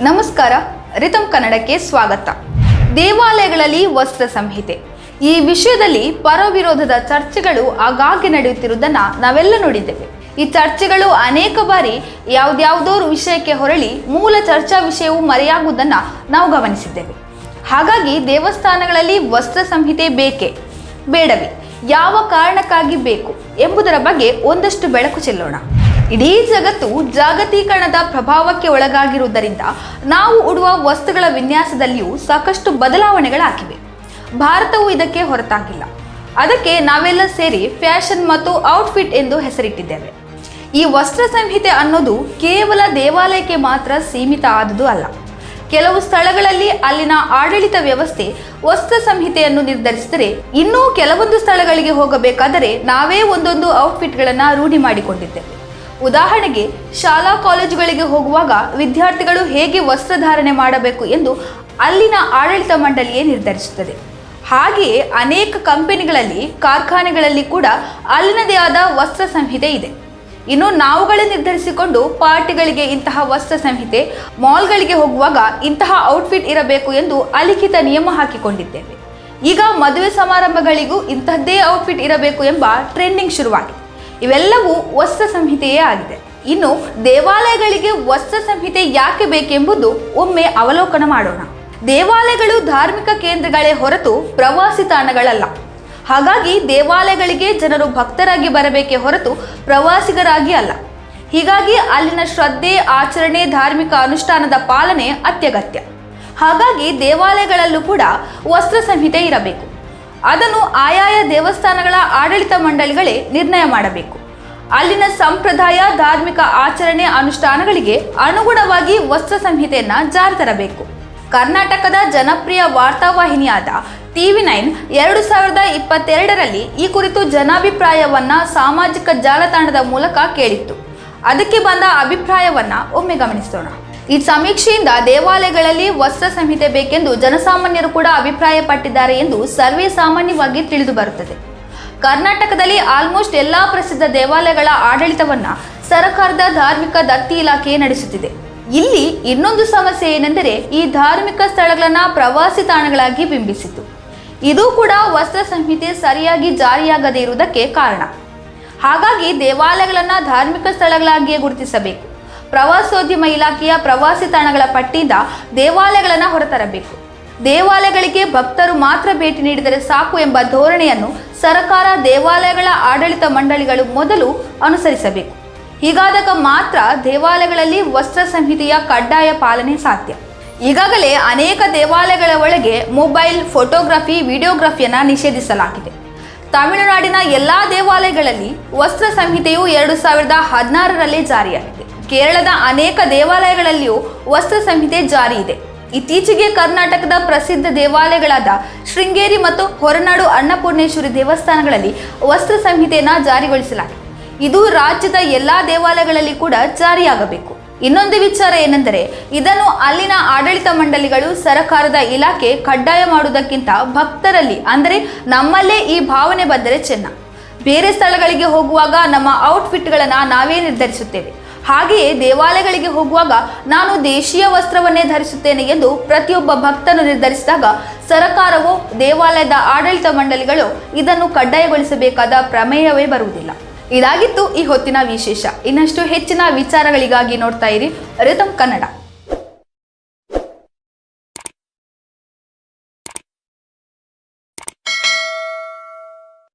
ನಮಸ್ಕಾರ ರಿತಮ್ ಕನ್ನಡಕ್ಕೆ ಸ್ವಾಗತ. ದೇವಾಲಯಗಳಲ್ಲಿ ವಸ್ತ್ರ ಸಂಹಿತೆ. ಈ ವಿಷಯದಲ್ಲಿ ಪರವಿರೋಧದ ಚರ್ಚೆಗಳು ಆಗಾಗ್ಗೆ ನಡೆಯುತ್ತಿರುವುದನ್ನು ನಾವೆಲ್ಲ ನೋಡಿದ್ದೇವೆ. ಈ ಚರ್ಚೆಗಳು ಅನೇಕ ಬಾರಿ ಯಾವ್ದ್ಯಾವುದೋ ವಿಷಯಕ್ಕೆ ಹೊರಳಿ ಮೂಲ ಚರ್ಚಾ ವಿಷಯವು ಮರೆಯಾಗುವುದನ್ನು ನಾವು ಗಮನಿಸಿದ್ದೇವೆ. ಹಾಗಾಗಿ ದೇವಸ್ಥಾನಗಳಲ್ಲಿ ವಸ್ತ್ರ ಸಂಹಿತೆ ಬೇಕೇ? ಬೇಡವೇ. ಯಾವ ಕಾರಣಕ್ಕಾಗಿ ಬೇಕು ಎಂಬುದರ ಬಗ್ಗೆ ಒಂದಷ್ಟು ಬೆಳಕು ಚೆಲ್ಲೋಣ. ಇಡೀ ಜಗತ್ತು ಜಾಗತೀಕರಣದ ಪ್ರಭಾವಕ್ಕೆ ಒಳಗಾಗಿರುವುದರಿಂದ ನಾವು ಉಡುವ ವಸ್ತುಗಳ ವಿನ್ಯಾಸದಲ್ಲಿಯೂ ಸಾಕಷ್ಟು ಬದಲಾವಣೆಗಳಾಗಿವೆ. ಭಾರತವು ಇದಕ್ಕೆ ಹೊರತಾಗಿಲ್ಲ. ಅದಕ್ಕೆ ನಾವೆಲ್ಲ ಸೇರಿ ಫ್ಯಾಷನ್ ಮತ್ತು ಔಟ್ಫಿಟ್ ಎಂದು ಹೆಸರಿಟ್ಟಿದ್ದೇವೆ. ಈ ವಸ್ತ್ರ ಸಂಹಿತೆ ಅನ್ನೋದು ಕೇವಲ ದೇವಾಲಯಕ್ಕೆ ಮಾತ್ರ ಸೀಮಿತ ಆದುದು ಅಲ್ಲ. ಕೆಲವು ಸ್ಥಳಗಳಲ್ಲಿ ಅಲ್ಲಿನ ಆಡಳಿತ ವ್ಯವಸ್ಥೆ ವಸ್ತ್ರ ಸಂಹಿತೆಯನ್ನು ನಿರ್ಧರಿಸಿದರೆ ಇನ್ನೂ ಕೆಲವೊಂದು ಸ್ಥಳಗಳಿಗೆ ಹೋಗಬೇಕಾದರೆ ನಾವೇ ಒಂದೊಂದು ಔಟ್ಫಿಟ್ಗಳನ್ನು ರೂಢಿ ಮಾಡಿಕೊಂಡಿದ್ದೇವೆ. ಉದಾಹರಣೆಗೆ, ಶಾಲಾ ಕಾಲೇಜುಗಳಿಗೆ ಹೋಗುವಾಗ ವಿದ್ಯಾರ್ಥಿಗಳು ಹೇಗೆ ವಸ್ತ್ರಧಾರಣೆ ಮಾಡಬೇಕು ಎಂದು ಅಲ್ಲಿನ ಆಡಳಿತ ಮಂಡಳಿಯೇ ನಿರ್ಧರಿಸುತ್ತದೆ. ಹಾಗೆಯೇ ಅನೇಕ ಕಂಪನಿಗಳಲ್ಲಿ, ಕಾರ್ಖಾನೆಗಳಲ್ಲಿ ಕೂಡ ಅಲ್ಲಿನದೇ ಆದ ವಸ್ತ್ರ ಸಂಹಿತೆ ಇದೆ. ಇನ್ನು ನಾವುಗಳೇ ನಿರ್ಧರಿಸಿಕೊಂಡು ಪಾರ್ಟಿಗಳಿಗೆ ಇಂತಹ ವಸ್ತ್ರ ಸಂಹಿತೆ, ಮಾಲ್ಗಳಿಗೆ ಹೋಗುವಾಗ ಇಂತಹ ಔಟ್ಫಿಟ್ ಇರಬೇಕು ಎಂದು ಅಲಿಖಿತ ನಿಯಮ ಹಾಕಿಕೊಂಡಿದ್ದೇವೆ. ಈಗ ಮದುವೆ ಸಮಾರಂಭಗಳಿಗೂ ಇಂತಹದ್ದೇ ಔಟ್ಫಿಟ್ ಇರಬೇಕು ಎಂಬ ಟ್ರೆಂಡಿಂಗ್ ಶುರುವಾಗಿದೆ. ಇವೆಲ್ಲವೂ ವಸ್ತ್ರ ಸಂಹಿತೆಯೇ ಆಗಿದೆ. ಇನ್ನು ದೇವಾಲಯಗಳಿಗೆ ವಸ್ತ್ರ ಸಂಹಿತೆ ಯಾಕೆ ಬೇಕೆಂಬುದು ಒಮ್ಮೆ ಅವಲೋಕನ ಮಾಡೋಣ. ದೇವಾಲಯಗಳು ಧಾರ್ಮಿಕ ಕೇಂದ್ರಗಳೇ ಹೊರತು ಪ್ರವಾಸಿ ತಾಣಗಳಲ್ಲ. ಹಾಗಾಗಿ ದೇವಾಲಯಗಳಿಗೆ ಜನರು ಭಕ್ತರಾಗಿ ಬರಬೇಕೇ ಹೊರತು ಪ್ರವಾಸಿಗರಾಗಿ ಅಲ್ಲ. ಹೀಗಾಗಿ ಅಲ್ಲಿನ ಶ್ರದ್ಧೆ, ಆಚರಣೆ, ಧಾರ್ಮಿಕ ಅನುಷ್ಠಾನದ ಪಾಲನೆ ಅತ್ಯಗತ್ಯ. ಹಾಗಾಗಿ ದೇವಾಲಯಗಳಲ್ಲೂ ಕೂಡ ವಸ್ತ್ರ ಸಂಹಿತೆ ಇರಬೇಕು. ಅದನ್ನು ಆಯಾಯ ದೇವಸ್ಥಾನಗಳ ಆಡಳಿತ ಮಂಡಳಿಗಳೇ ನಿರ್ಣಯ ಮಾಡಬೇಕು. ಅಲ್ಲಿನ ಸಂಪ್ರದಾಯ, ಧಾರ್ಮಿಕ ಆಚರಣೆ ಅನುಷ್ಠಾನಗಳಿಗೆ ಅನುಗುಣವಾಗಿ ವಸ್ತ್ರ ಸಂಹಿತೆಯನ್ನ ಜಾರಿ ತರಬೇಕು. ಕರ್ನಾಟಕದ ಜನಪ್ರಿಯ ವಾರ್ತಾವಾಹಿನಿಯಾದ ಟಿವಿ ನೈನ್ ಎರಡು ಸಾವಿರದ ಇಪ್ಪತ್ತೆರಡರಲ್ಲಿ ಈ ಕುರಿತು ಜನಾಭಿಪ್ರಾಯವನ್ನ ಸಾಮಾಜಿಕ ಜಾಲತಾಣದ ಮೂಲಕ ಕೇಳಿತ್ತು. ಅದಕ್ಕೆ ಬಂದ ಅಭಿಪ್ರಾಯವನ್ನ ಒಮ್ಮೆ ಗಮನಿಸೋಣ. ಈ ಸಮೀಕ್ಷೆಯಿಂದ ದೇವಾಲಯಗಳಲ್ಲಿ ವಸ್ತ್ರ ಸಂಹಿತೆ ಬೇಕೆಂದು ಜನಸಾಮಾನ್ಯರು ಕೂಡ ಅಭಿಪ್ರಾಯಪಟ್ಟಿದ್ದಾರೆ ಎಂದು ಸರ್ವೇ ಸಾಮಾನ್ಯವಾಗಿ ತಿಳಿದು ಬರುತ್ತದೆ. ಕರ್ನಾಟಕದಲ್ಲಿ ಆಲ್ಮೋಸ್ಟ್ ಎಲ್ಲಾ ಪ್ರಸಿದ್ಧ ದೇವಾಲಯಗಳ ಆಡಳಿತವನ್ನ ಸರ್ಕಾರದ ಧಾರ್ಮಿಕ ದತ್ತಿ ಇಲಾಖೆ ನಡೆಸುತ್ತಿದೆ. ಇಲ್ಲಿ ಇನ್ನೊಂದು ಸಮಸ್ಯೆ ಏನೆಂದರೆ ಈ ಧಾರ್ಮಿಕ ಸ್ಥಳಗಳನ್ನ ಪ್ರವಾಸಿ ತಾಣಗಳಾಗಿ ಬಿಂಬಿಸಿತು ಇದು ಕೂಡ ವಸ್ತ್ರ ಸಂಹಿತೆ ಸರಿಯಾಗಿ ಜಾರಿಯಾಗದೇ ಇರುವುದಕ್ಕೆ ಕಾರಣ. ಹಾಗಾಗಿ ದೇವಾಲಯಗಳನ್ನ ಧಾರ್ಮಿಕ ಸ್ಥಳಗಳಾಗಿಯೇ ಗುರುತಿಸಬೇಕು. ಪ್ರವಾಸೋದ್ಯಮ ಇಲಾಖೆಯ ಪ್ರವಾಸಿ ತಾಣಗಳ ಪಟ್ಟಿಯಿಂದ ದೇವಾಲಯಗಳನ್ನು ಹೊರತರಬೇಕು. ದೇವಾಲಯಗಳಿಗೆ ಭಕ್ತರು ಮಾತ್ರ ಭೇಟಿ ನೀಡಿದರೆ ಸಾಕು ಎಂಬ ಧೋರಣೆಯನ್ನು ಸರ್ಕಾರ ದೇವಾಲಯಗಳ ಆಡಳಿತ ಮಂಡಳಿಗಳು ಮೊದಲು ಅನುಸರಿಸಬೇಕು. ಹೀಗಾದಾಗ ಮಾತ್ರ ದೇವಾಲಯಗಳಲ್ಲಿ ವಸ್ತ್ರ ಸಂಹಿತೆಯ ಕಡ್ಡಾಯ ಪಾಲನೆ ಸಾಧ್ಯ. ಈಗಾಗಲೇ ಅನೇಕ ದೇವಾಲಯಗಳ ಒಳಗೆ ಮೊಬೈಲ್, ಫೋಟೋಗ್ರಫಿ, ವಿಡಿಯೋಗ್ರಫಿಯನ್ನು ನಿಷೇಧಿಸಲಾಗಿದೆ. ತಮಿಳುನಾಡಿನ ಎಲ್ಲಾ ದೇವಾಲಯಗಳಲ್ಲಿ ವಸ್ತ್ರ ಸಂಹಿತೆಯು ಎರಡು ಸಾವಿರದ ಹದಿನಾರರಲ್ಲಿ ಜಾರಿಯಾಗಿದೆ. ಕೇರಳದ ಅನೇಕ ದೇವಾಲಯಗಳಲ್ಲಿಯೂ ವಸ್ತ್ರ ಸಂಹಿತೆ ಜಾರಿ ಇದೆ. ಇತ್ತೀಚೆಗೆ ಕರ್ನಾಟಕದ ಪ್ರಸಿದ್ಧ ದೇವಾಲಯಗಳಾದ ಶೃಂಗೇರಿ ಮತ್ತು ಹೊರನಾಡು ಅನ್ನಪೂರ್ಣೇಶ್ವರಿ ದೇವಸ್ಥಾನಗಳಲ್ಲಿ ವಸ್ತ್ರ ಸಂಹಿತೆಯನ್ನು ಜಾರಿಗೊಳಿಸಲಾಗಿದೆ. ಇದು ರಾಜ್ಯದ ಎಲ್ಲಾ ದೇವಾಲಯಗಳಲ್ಲಿ ಕೂಡ ಜಾರಿಯಾಗಬೇಕು. ಇನ್ನೊಂದು ವಿಚಾರ ಏನೆಂದರೆ, ಇದನ್ನು ಅಲ್ಲಿನ ಆಡಳಿತ ಮಂಡಳಿಗಳು ಸರಕಾರದ ಇಲಾಖೆ ಕಡ್ಡಾಯ ಮಾಡುವುದಕ್ಕಿಂತ ಭಕ್ತರಲ್ಲಿ, ಅಂದರೆ ನಮ್ಮಲ್ಲೇ ಈ ಭಾವನೆ ಬಂದರೆ ಚೆನ್ನ. ಬೇರೆ ಸ್ಥಳಗಳಿಗೆ ಹೋಗುವಾಗ ನಮ್ಮ ಔಟ್ಫಿಟ್ಗಳನ್ನು ನಾವೇ ನಿರ್ಧರಿಸುತ್ತೇವೆ. ಹಾಗೆಯೇ ದೇವಾಲಯಗಳಿಗೆ ಹೋಗುವಾಗ ನಾನು ದೇಶೀಯ ವಸ್ತ್ರವನ್ನೇ ಧರಿಸುತ್ತೇನೆ ಎಂದು ಪ್ರತಿಯೊಬ್ಬ ಭಕ್ತನು ನಿರ್ಧರಿಸಿದಾಗ ಸರಕಾರವು ದೇವಾಲಯದ ಆಡಳಿತ ಮಂಡಳಿಗಳು ಇದನ್ನು ಕಡ್ಡಾಯಗೊಳಿಸಬೇಕಾದ ಪ್ರಮೇಯವೇ ಬರುವುದಿಲ್ಲ. ಇದಾಗಿತ್ತು ಈ ಹೊತ್ತಿನ ವಿಶೇಷ. ಇನ್ನಷ್ಟು ಹೆಚ್ಚಿನ ವಿಚಾರಗಳಿಗಾಗಿ ನೋಡ್ತಾ ಇರಿ ರಿತಮ್ ಕನ್ನಡ.